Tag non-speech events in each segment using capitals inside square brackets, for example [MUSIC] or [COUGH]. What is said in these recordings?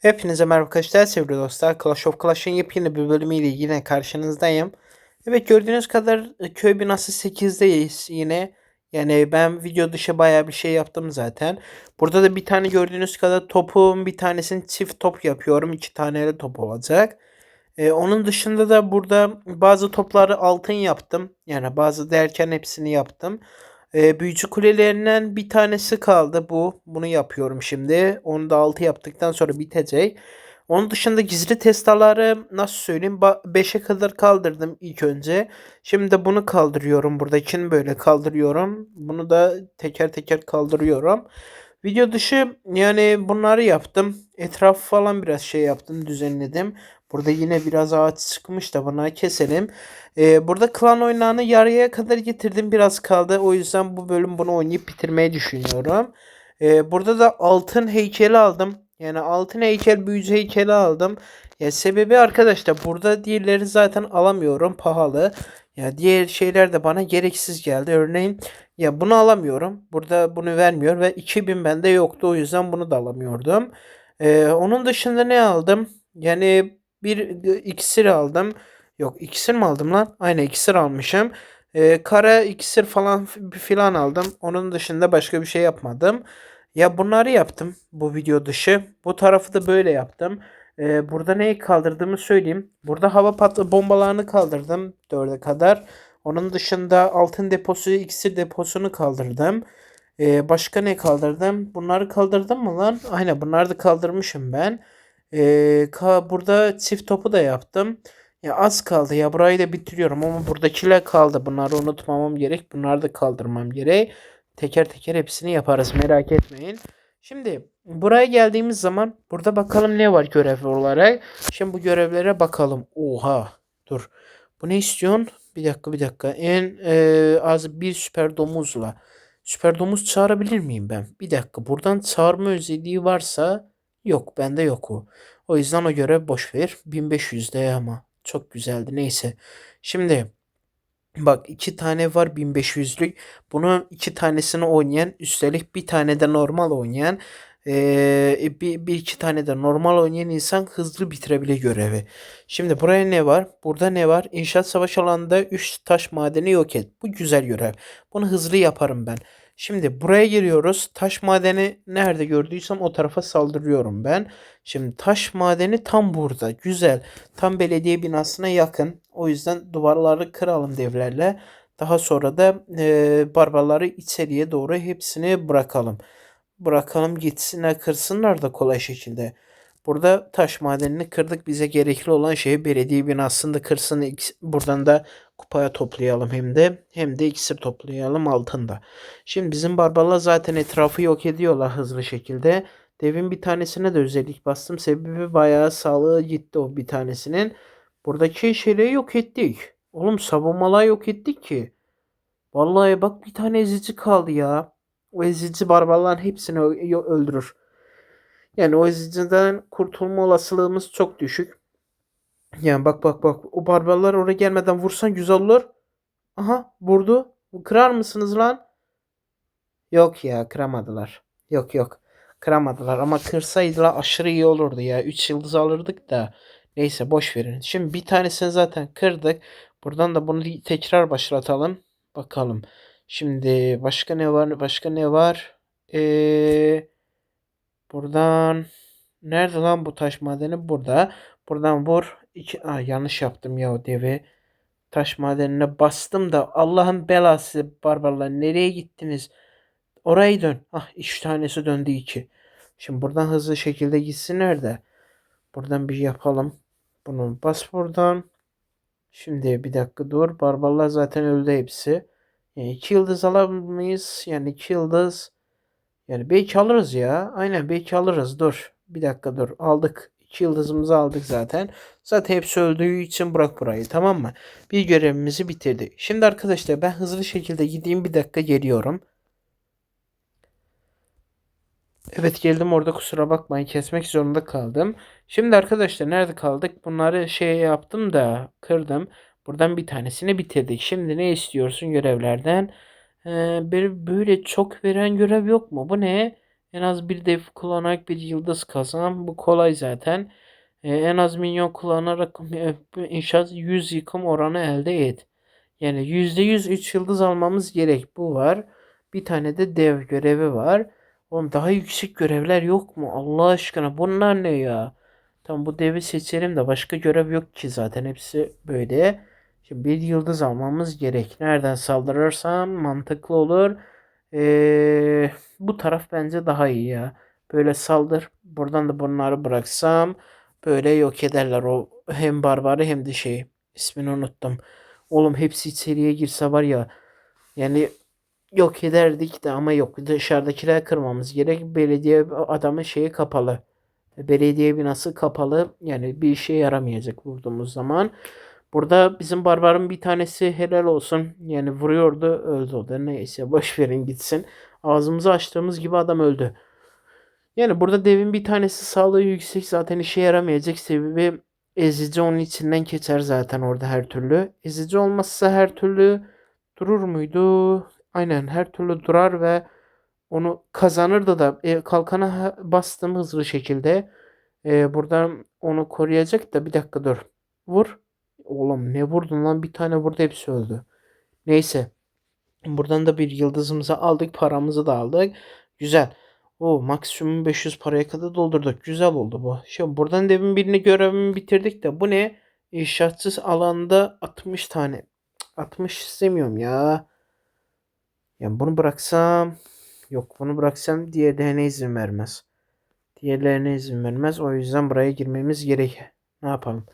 Hepinize merhaba arkadaşlar sevgili dostlar. Clash of Clash'ın yepyeni bir bölümüyle yine karşınızdayım. Evet gördüğünüz kadar köy binası 8'deyiz yine. Yani ben video dışı bayağı bir şey yaptım zaten. Burada da bir tane gördüğünüz kadar topum bir tanesini çift top yapıyorum. iki tane de top olacak. Ee, onun dışında da burada bazı topları altın yaptım. Yani bazı derken hepsini yaptım. Ee, büyücü kulelerinden bir tanesi kaldı bu. Bunu yapıyorum şimdi. Onu da 6 yaptıktan sonra bitecek. Onun dışında gizli testaları nasıl söyleyeyim 5'e kadar kaldırdım ilk önce. Şimdi de bunu kaldırıyorum. Buradakini böyle kaldırıyorum. Bunu da teker teker kaldırıyorum. Video dışı yani bunları yaptım. Etraf falan biraz şey yaptım düzenledim. Burada yine biraz ağaç çıkmış da bunları keselim. Ee, burada klan oynağını yarıya kadar getirdim. Biraz kaldı. O yüzden bu bölüm bunu oynayıp bitirmeyi düşünüyorum. Ee, burada da altın heykeli aldım. Yani altın heykel büyücü heykeli aldım. Ya sebebi arkadaşlar burada diğerleri zaten alamıyorum. Pahalı. Ya diğer şeyler de bana gereksiz geldi. Örneğin ya bunu alamıyorum. Burada bunu vermiyor ve 2000 bende yoktu. O yüzden bunu da alamıyordum. Ee, onun dışında ne aldım? Yani bir iksir aldım. Yok iksir mi aldım lan? Aynen iksir almışım. Ee, kara iksir falan filan aldım. Onun dışında başka bir şey yapmadım. Ya bunları yaptım bu video dışı. Bu tarafı da böyle yaptım. Ee, burada neyi kaldırdığımı söyleyeyim. Burada hava patlı bombalarını kaldırdım 4'e kadar. Onun dışında altın deposu, iksir deposunu kaldırdım. Ee, başka ne kaldırdım? Bunları kaldırdım mı lan? Aynen bunları da kaldırmışım ben. Ee, burada çift topu da yaptım. Ya az kaldı ya burayı da bitiriyorum ama buradakiler kaldı. Bunları unutmamam gerek. Bunları da kaldırmam gerek. Teker teker hepsini yaparız merak etmeyin. Şimdi buraya geldiğimiz zaman burada bakalım ne var görev olarak. Şimdi bu görevlere bakalım. Oha dur. Bu ne istiyorsun? Bir dakika bir dakika. En e, az bir süper domuzla. Süper domuz çağırabilir miyim ben? Bir dakika. Buradan çağırma özelliği varsa yok. Bende yok o. O yüzden o görev boş ver. 1500'de ama. Çok güzeldi. Neyse. Şimdi Bak iki tane var 1500'lük. Bunun iki tanesini oynayan üstelik bir tane de normal oynayan ee, bir, bir iki tane de normal oynayan insan hızlı bitirebilir görevi. Şimdi buraya ne var? Burada ne var? İnşaat savaş alanında 3 taş madeni yok et. Bu güzel görev. Bunu hızlı yaparım ben. Şimdi buraya giriyoruz. Taş madeni nerede gördüysem o tarafa saldırıyorum ben. Şimdi taş madeni tam burada. Güzel. Tam belediye binasına yakın. O yüzden duvarları kıralım devlerle. Daha sonra da e, barbarları içeriye doğru hepsini bırakalım. Bırakalım gitsinler kırsınlar da kolay şekilde. Burada taş madenini kırdık. Bize gerekli olan şey belediye binasında kırsın. Buradan da kupaya toplayalım hem de hem de iksir toplayalım altında. Şimdi bizim barbarlar zaten etrafı yok ediyorlar hızlı şekilde. Devin bir tanesine de özellik bastım. Sebebi bayağı sağlığı gitti o bir tanesinin. Buradaki şeyleri yok ettik. Oğlum savunmalar yok ettik ki. Vallahi bak bir tane ezici kaldı ya. O ezici barbarların hepsini öldürür. Yani o eziciden kurtulma olasılığımız çok düşük. Yani bak bak bak. O barbarlar oraya gelmeden vursan güzel olur. Aha vurdu. Kırar mısınız lan? Yok ya kıramadılar. Yok yok. Kıramadılar ama kırsaydılar aşırı iyi olurdu ya. 3 yıldız alırdık da. Neyse boş verin. Şimdi bir tanesini zaten kırdık. Buradan da bunu tekrar başlatalım. Bakalım. Şimdi başka ne var? Başka ne var? Eee buradan nerede lan bu taş madeni? Burada. Buradan vur. İki, Aa, yanlış yaptım ya o devi. Taş madenine bastım da Allah'ın belası barbarlar nereye gittiniz? Orayı dön. Ah üç tanesi döndü iki. Şimdi buradan hızlı şekilde gitsinler de. Buradan bir yapalım. Bunu bas buradan. Şimdi bir dakika dur. Barbarlar zaten öldü hepsi. Yani iki yıldız alır mıyız? Yani iki yıldız. Yani belki alırız ya. Aynen belki alırız. Dur. Bir dakika dur. Aldık. 2 yıldızımızı aldık zaten. Zaten hepsi öldüğü için bırak burayı tamam mı? Bir görevimizi bitirdik. Şimdi arkadaşlar ben hızlı şekilde gideyim bir dakika geliyorum. Evet geldim orada kusura bakmayın kesmek zorunda kaldım. Şimdi arkadaşlar nerede kaldık? Bunları şey yaptım da kırdım. Buradan bir tanesini bitirdik. Şimdi ne istiyorsun görevlerden? Ee, böyle çok veren görev yok mu? Bu ne? En az bir dev kullanarak bir yıldız kazan. Bu kolay zaten. En az minyon kullanarak [LAUGHS] inşaat 100 yıkım oranı elde et. Yani %100 3 yıldız almamız gerek. Bu var. Bir tane de dev görevi var. Oğlum daha yüksek görevler yok mu? Allah aşkına bunlar ne ya? Tamam bu devi seçelim de başka görev yok ki zaten. Hepsi böyle. Şimdi bir yıldız almamız gerek. Nereden saldırırsam mantıklı olur. Ee, bu taraf bence daha iyi ya. Böyle saldır. Buradan da bunları bıraksam böyle yok ederler o hem barbarı hem de şey. İsmini unuttum. Oğlum hepsi içeriye girse var ya yani yok ederdik de ama yok dışarıdakiler kırmamız gerek. Belediye adamın şeyi kapalı. Belediye binası kapalı. Yani bir işe yaramayacak vurduğumuz zaman. Burada bizim barbarın bir tanesi helal olsun. Yani vuruyordu öldü o da. Neyse boş verin gitsin. Ağzımızı açtığımız gibi adam öldü. Yani burada devin bir tanesi sağlığı yüksek zaten işe yaramayacak sebebi ezici onun içinden geçer zaten orada her türlü. Ezici olmazsa her türlü durur muydu? Aynen her türlü durar ve onu kazanırdı da e, kalkana bastım hızlı şekilde. E, buradan onu koruyacak da bir dakika dur. Vur. Oğlum ne vurdun lan bir tane vurdu hepsi öldü. Neyse. Buradan da bir yıldızımızı aldık paramızı da aldık. Güzel. O maksimum 500 paraya kadar doldurduk. Güzel oldu bu. Şimdi buradan devin birini görevimi bitirdik de bu ne? İnşaatsız alanda 60 tane. 60 istemiyorum ya. Yani bunu bıraksam yok bunu bıraksam diğerlerine izin vermez. Diğerlerine izin vermez. O yüzden buraya girmemiz gerek. Ne yapalım?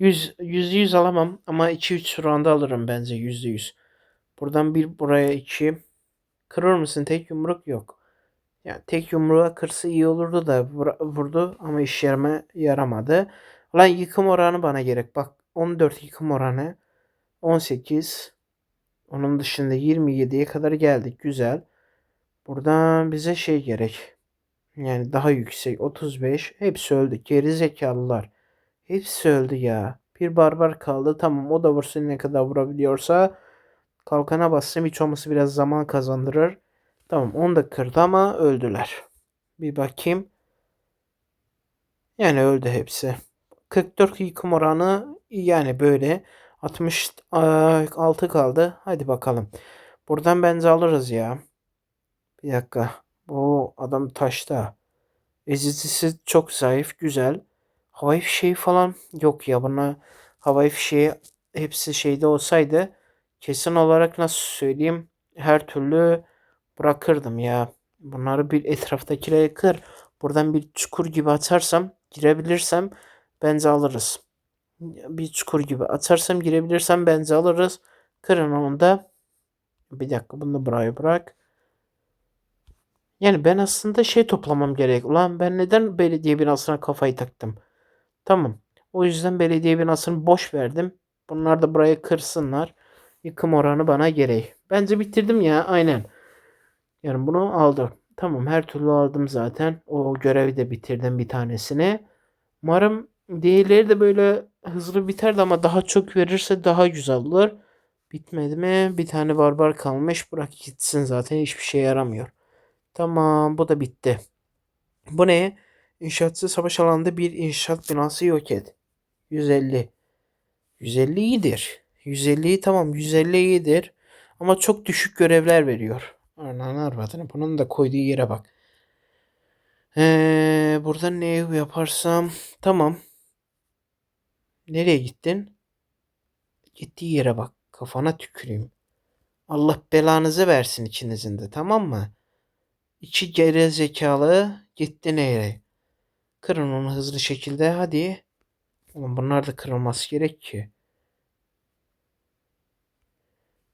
100 yüzde yüz alamam ama 2-3 rounda alırım bence yüzde yüz. Buradan bir buraya 2. Kırır mısın? Tek yumruk yok. Yani tek yumruğa kırsa iyi olurdu da vurdu ama iş yarama yaramadı. Lan yıkım oranı bana gerek. Bak 14 yıkım oranı. 18. Onun dışında 27'ye kadar geldik. Güzel. Buradan bize şey gerek. Yani daha yüksek. 35. Hepsi öldü. Geri zekalılar. Hepsi öldü ya. Bir barbar kaldı. Tamam o da vursun ne kadar vurabiliyorsa. Kalkana bassam hiç olması biraz zaman kazandırır. Tamam onu da kırdı ama öldüler. Bir bakayım. Yani öldü hepsi. 44 yıkım oranı yani böyle. 66 kaldı. Hadi bakalım. Buradan bence alırız ya. Bir dakika. Bu adam taşta. Ezicisi çok zayıf. Güzel. Havai fişeği falan yok ya. Buna havai fişeği hepsi şeyde olsaydı kesin olarak nasıl söyleyeyim her türlü bırakırdım ya. Bunları bir etraftakilere kır. Buradan bir çukur gibi atarsam girebilirsem bence alırız. Bir çukur gibi atarsam girebilirsem bence alırız. Kırın onu da. Bir dakika bunu da buraya bırak. Yani ben aslında şey toplamam gerek. Ulan ben neden belediye binasına kafayı taktım? Tamam. O yüzden belediye binasını boş verdim. Bunlar da buraya kırsınlar. Yıkım oranı bana gereği. Bence bitirdim ya aynen. Yani bunu aldım. Tamam her türlü aldım zaten. O görevi de bitirdim bir tanesini. Umarım diğerleri de böyle hızlı biterdi ama daha çok verirse daha güzel olur. Bitmedi mi? Bir tane barbar kalmış. Bırak gitsin zaten hiçbir şey yaramıyor. Tamam bu da bitti. Bu ne? İnşaatsız savaş alanında bir inşaat binası yok et. 150. 150 iyidir. 150'yi tamam 150 iyidir. Ama çok düşük görevler veriyor. Ananı arvadını. Bunun da koyduğu yere bak. Ee, burada ne yaparsam tamam. Nereye gittin? Gittiği yere bak. Kafana tüküreyim. Allah belanızı versin ikinizin de tamam mı? İki geri zekalı gitti nereye? Kırın onu hızlı şekilde hadi. Oğlum bunlar da kırılması gerek ki.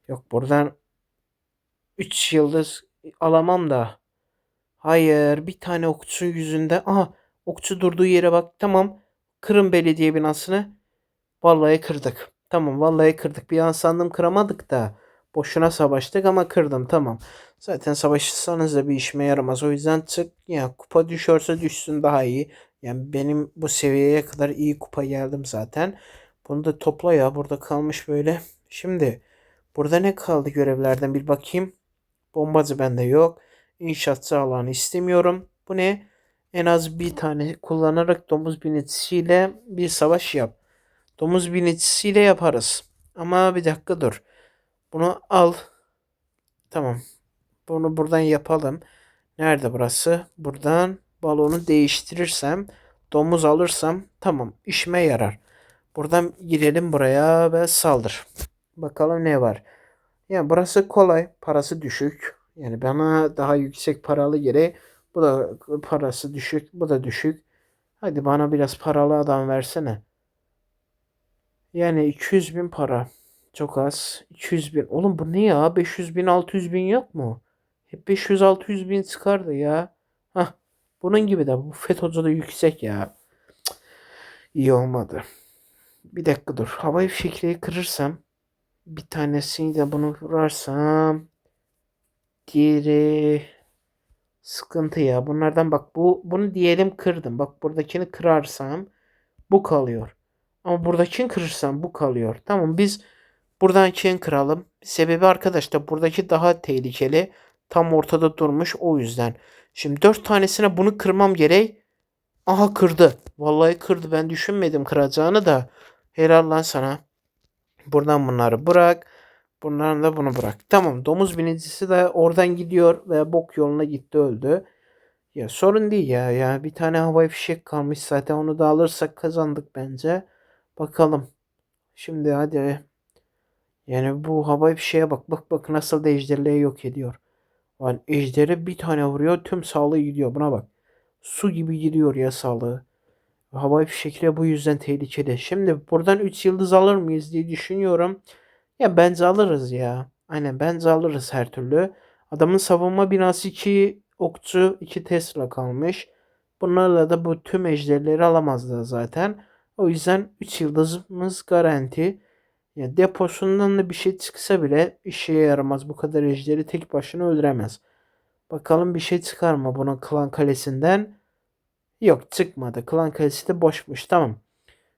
Yok buradan 3 yıldız alamam da. Hayır bir tane okçu yüzünde. Aha okçu durduğu yere bak. Tamam. Kırın belediye binasını. Vallahi kırdık. Tamam vallahi kırdık. Bir an sandım kıramadık da. Boşuna savaştık ama kırdım tamam. Zaten savaşırsanız da bir işime yaramaz. O yüzden çık ya kupa düşerse düşsün daha iyi. Yani benim bu seviyeye kadar iyi kupa geldim zaten. Bunu da topla ya. Burada kalmış böyle. Şimdi burada ne kaldı görevlerden bir bakayım. Bombacı bende yok. İnşaatçı alanı istemiyorum. Bu ne? En az bir tane kullanarak domuz binicisiyle bir savaş yap. Domuz binicisiyle yaparız. Ama bir dakika dur. Bunu al. Tamam. Bunu buradan yapalım. Nerede burası? Buradan balonu değiştirirsem, domuz alırsam tamam işime yarar. Buradan girelim buraya ve saldır. Bakalım ne var. Yani burası kolay. Parası düşük. Yani bana daha yüksek paralı yere bu da parası düşük. Bu da düşük. Hadi bana biraz paralı adam versene. Yani 200 bin para. Çok az. 200 bin. Oğlum bu ne ya? 500 bin 600 bin yok mu? Hep 500-600 bin çıkardı ya. Hah. Bunun gibi de bu FETÖ'cü de yüksek ya. Cık, İyi olmadı. Bir dakika dur. Havai fişekleri kırırsam bir tanesini de bunu vurarsam diğeri sıkıntı ya. Bunlardan bak bu bunu diyelim kırdım. Bak buradakini kırarsam bu kalıyor. Ama buradakini kırırsam bu kalıyor. Tamam biz buradakini kıralım. Sebebi arkadaşlar buradaki daha tehlikeli. Tam ortada durmuş o yüzden. Şimdi dört tanesine bunu kırmam gerek. Aha kırdı. Vallahi kırdı. Ben düşünmedim kıracağını da. Helal lan sana. Buradan bunları bırak. Bunların da bunu bırak. Tamam domuz binicisi de oradan gidiyor ve bok yoluna gitti öldü. Ya sorun değil ya. Ya bir tane havai fişek kalmış zaten onu da alırsak kazandık bence. Bakalım. Şimdi hadi. Yani bu havai fişeğe bak. Bak bak nasıl da ejderleri yok ediyor. Lan ejderi bir tane vuruyor tüm sağlığı gidiyor. Buna bak. Su gibi gidiyor ya sağlığı. Havai fişekle bu yüzden tehlikeli. Şimdi buradan 3 yıldız alır mıyız diye düşünüyorum. Ya bence alırız ya. Aynen bence alırız her türlü. Adamın savunma binası 2 okçu 2 Tesla kalmış. Bunlarla da bu tüm ejderleri alamazlar zaten. O yüzden 3 yıldızımız garanti. Ya deposundan da bir şey çıksa bile işe yaramaz. Bu kadar ejderi tek başına öldüremez. Bakalım bir şey çıkar mı bunun klan kalesinden? Yok çıkmadı. Klan kalesi de boşmuş. Tamam.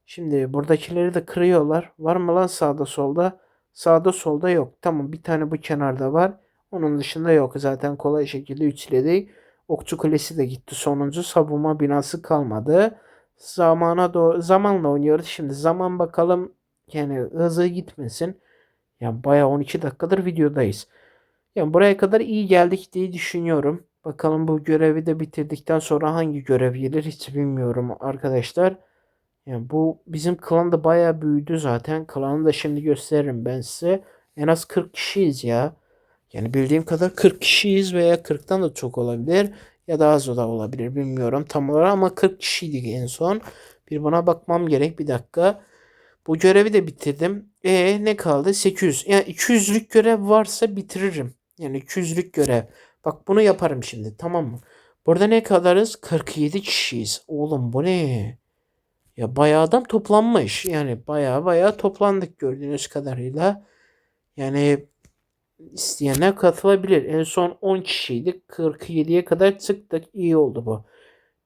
Şimdi buradakileri de kırıyorlar. Var mı lan sağda solda? Sağda solda yok. Tamam bir tane bu kenarda var. Onun dışında yok. Zaten kolay şekilde üçledik. Okçu kulesi de gitti sonuncu. Savunma binası kalmadı. Zamana doğru zamanla oynuyoruz. Şimdi zaman bakalım yani hızı gitmesin. Yani bayağı 12 dakikadır videodayız. Yani buraya kadar iyi geldik diye düşünüyorum. Bakalım bu görevi de bitirdikten sonra hangi görev gelir hiç bilmiyorum arkadaşlar. Yani bu bizim klan da bayağı büyüdü zaten. Klanı da şimdi gösteririm ben size. En az 40 kişiyiz ya. Yani bildiğim kadar 40 kişiyiz veya 40'tan da çok olabilir. Ya da az da olabilir bilmiyorum tam olarak ama 40 kişiydik en son. Bir buna bakmam gerek bir dakika. Bu görevi de bitirdim. E ne kaldı? 800. Yani 200'lük görev varsa bitiririm. Yani 200'lük görev. Bak bunu yaparım şimdi tamam mı? Burada ne kadarız? 47 kişiyiz. Oğlum bu ne? Ya bayağı adam toplanmış. Yani bayağı bayağı toplandık gördüğünüz kadarıyla. Yani isteyenler katılabilir. En son 10 kişiydik. 47'ye kadar çıktık. İyi oldu bu.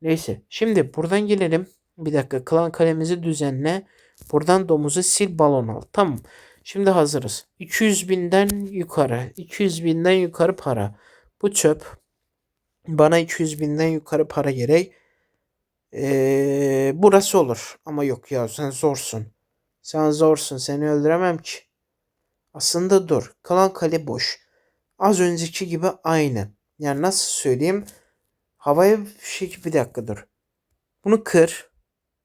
Neyse. Şimdi buradan gelelim. Bir dakika. Klan kalemizi düzenle. Buradan domuzu sil balon al. Tamam. Şimdi hazırız. 200 binden yukarı. 200 binden yukarı para. Bu çöp. Bana 200 binden yukarı para gerek. Ee, burası olur. Ama yok ya sen zorsun. Sen zorsun. Seni öldüremem ki. Aslında dur. Kalan kale boş. Az önceki gibi aynı. Yani nasıl söyleyeyim? Havaya şey bir dakika dur. Bunu kır.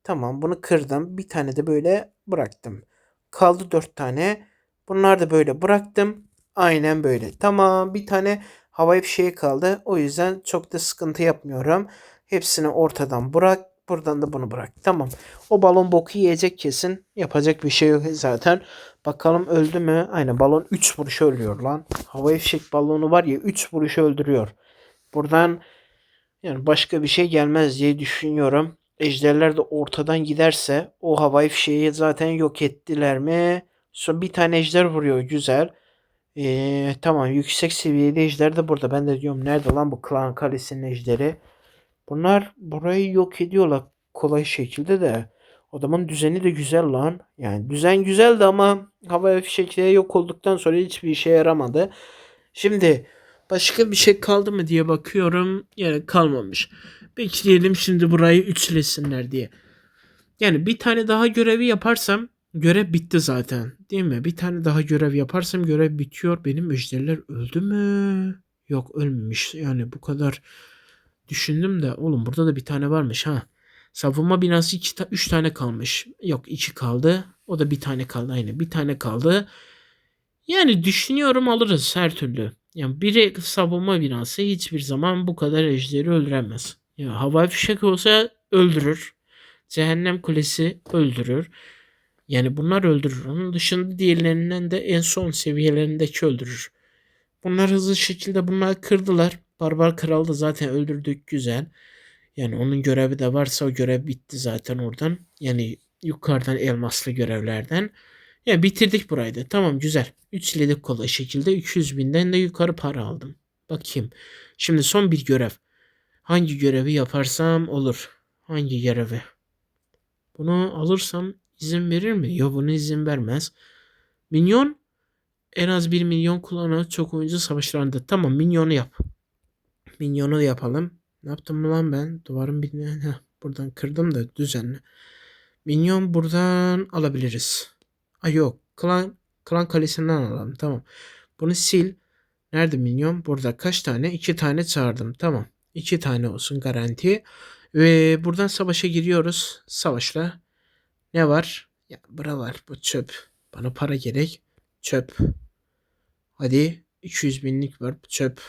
Tamam bunu kırdım. Bir tane de böyle bıraktım. Kaldı dört tane. Bunlar da böyle bıraktım. Aynen böyle. Tamam bir tane havai fişeği kaldı. O yüzden çok da sıkıntı yapmıyorum. Hepsini ortadan bırak. Buradan da bunu bırak. Tamam. O balon boku yiyecek kesin. Yapacak bir şey yok zaten. Bakalım öldü mü? Aynen balon 3 vuruş ölüyor lan. Havai fişek balonu var ya 3 vuruş öldürüyor. Buradan yani başka bir şey gelmez diye düşünüyorum. Ejderler de ortadan giderse o havai fişeği zaten yok ettiler mi? Son bir tane ejder vuruyor güzel. Ee, tamam yüksek seviyeli ejder de burada. Ben de diyorum nerede lan bu klan kalesinin ejderi? Bunlar burayı yok ediyorlar kolay şekilde de. Adamın düzeni de güzel lan. Yani düzen güzeldi ama havai fişekleri yok olduktan sonra hiçbir işe yaramadı. Şimdi Başka bir şey kaldı mı diye bakıyorum. Yani kalmamış. Bekleyelim şimdi burayı üçlesinler diye. Yani bir tane daha görevi yaparsam görev bitti zaten. Değil mi? Bir tane daha görev yaparsam görev bitiyor. Benim müşteriler öldü mü? Yok ölmemiş. Yani bu kadar düşündüm de oğlum burada da bir tane varmış ha. Savunma binası 2 ta 3 tane kalmış. Yok 2 kaldı. O da bir tane kaldı aynı. Bir tane kaldı. Yani düşünüyorum alırız her türlü. Yani biri savunma binası hiçbir zaman bu kadar ejderi öldüremez. Ya havai fişek olsa öldürür. Cehennem kulesi öldürür. Yani bunlar öldürür. Onun dışında diğerlerinden de en son seviyelerindeki öldürür. Bunlar hızlı şekilde bunları kırdılar. Barbar Kral da zaten öldürdük güzel. Yani onun görevi de varsa o görev bitti zaten oradan. Yani yukarıdan elmaslı görevlerden. Ya bitirdik burayı da. Tamam güzel. Üçledik kolay şekilde. 200 binden de yukarı para aldım. Bakayım. Şimdi son bir görev. Hangi görevi yaparsam olur. Hangi görevi? Bunu alırsam izin verir mi? Yok bunu izin vermez. Minyon en az 1 milyon kullanan çok oyuncu savaşlarında. Tamam minyonu yap. Minyonu yapalım. Ne yaptım lan ben? Duvarın birine [LAUGHS] heh, buradan kırdım da düzenli. Minyon buradan alabiliriz. Ay yok. Klan, klan kalesinden alalım. Tamam. Bunu sil. Nerede minyon? Burada kaç tane? İki tane çağırdım. Tamam. İki tane olsun garanti. Ve buradan savaşa giriyoruz. Savaşla. Ne var? Ya bura var. Bu çöp. Bana para gerek. Çöp. Hadi. 200 binlik var. Bu çöp.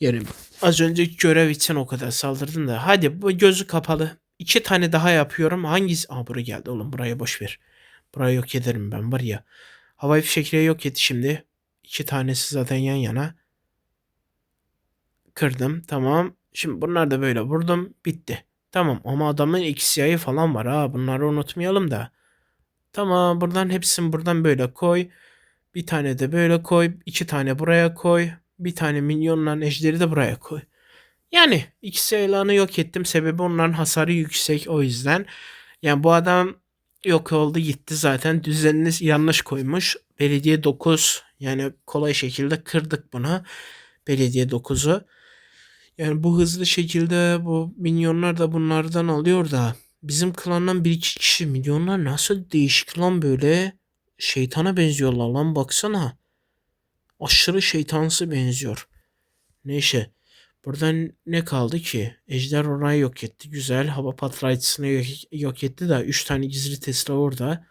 Yani az önceki görev için o kadar saldırdın da. Hadi bu gözü kapalı. İki tane daha yapıyorum. Hangisi? Aa buraya geldi oğlum. Buraya boş ver. Burayı yok ederim ben var ya. Havai fişekleri yok etti şimdi. İki tanesi zaten yan yana. Kırdım. Tamam. Şimdi bunlar da böyle vurdum. Bitti. Tamam ama adamın XCI'yi falan var ha. Bunları unutmayalım da. Tamam buradan hepsini buradan böyle koy. Bir tane de böyle koy. iki tane buraya koy. Bir tane minyonla ejderi de buraya koy. Yani ikisi ilanı yok ettim. Sebebi onların hasarı yüksek o yüzden. Yani bu adam yok oldu gitti zaten. Düzenini yanlış koymuş. Belediye 9 yani kolay şekilde kırdık bunu. Belediye 9'u. Yani bu hızlı şekilde bu minyonlar da bunlardan alıyor da bizim klandan bir iki kişi milyonlar nasıl değişik lan böyle şeytana benziyorlar lan baksana. Aşırı şeytansı benziyor. Neyse. Buradan ne kaldı ki? Ejder orayı yok etti. Güzel. Hava patlayıcısını yok, etti de 3 tane gizli Tesla orada.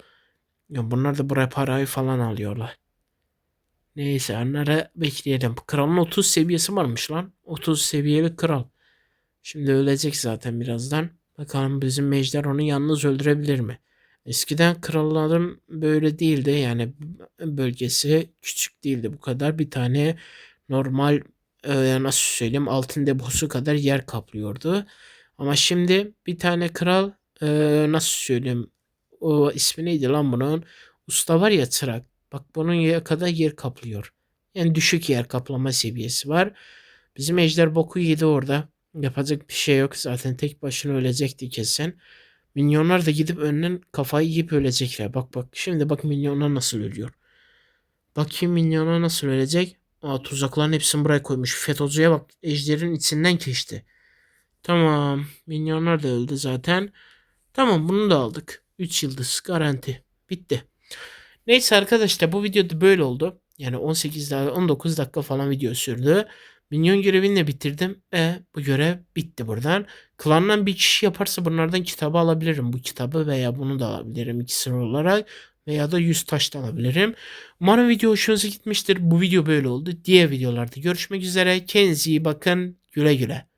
Ya bunlar da buraya parayı falan alıyorlar. Neyse onlara bekleyelim. Kralın 30 seviyesi varmış lan. 30 seviyeli kral. Şimdi ölecek zaten birazdan. Bakalım bizim Mejder onu yalnız öldürebilir mi? Eskiden kralların böyle değildi. Yani bölgesi küçük değildi bu kadar. Bir tane normal e, nasıl söyleyeyim altın deposu kadar yer kaplıyordu. Ama şimdi bir tane kral e, nasıl söyleyeyim o ismi neydi lan bunun? Usta var ya çırak. Bak bunun ya kadar yer kaplıyor. Yani düşük yer kaplama seviyesi var. Bizim ejder boku yedi orada. Yapacak bir şey yok. Zaten tek başına ölecekti kesin. Minyonlar da gidip önünden kafayı yiyip ölecekler. Bak bak. Şimdi bak minyonlar nasıl ölüyor. Bakayım minyonlar nasıl ölecek. Aa tuzakların hepsini buraya koymuş. FETÖ'cüye bak. Ejderin içinden geçti. Tamam. Minyonlar da öldü zaten. Tamam bunu da aldık. 3 yıldız garanti. Bitti. Neyse arkadaşlar bu videoda böyle oldu. Yani 18 dakika 19 dakika falan video sürdü. Minyon görevini de bitirdim. E bu görev bitti buradan. Klandan bir kişi yaparsa bunlardan kitabı alabilirim. Bu kitabı veya bunu da alabilirim ikisi olarak. Veya da 100 taş da alabilirim. Umarım video hoşunuza gitmiştir. Bu video böyle oldu. Diğer videolarda görüşmek üzere. Kendinize iyi bakın. Güle güle.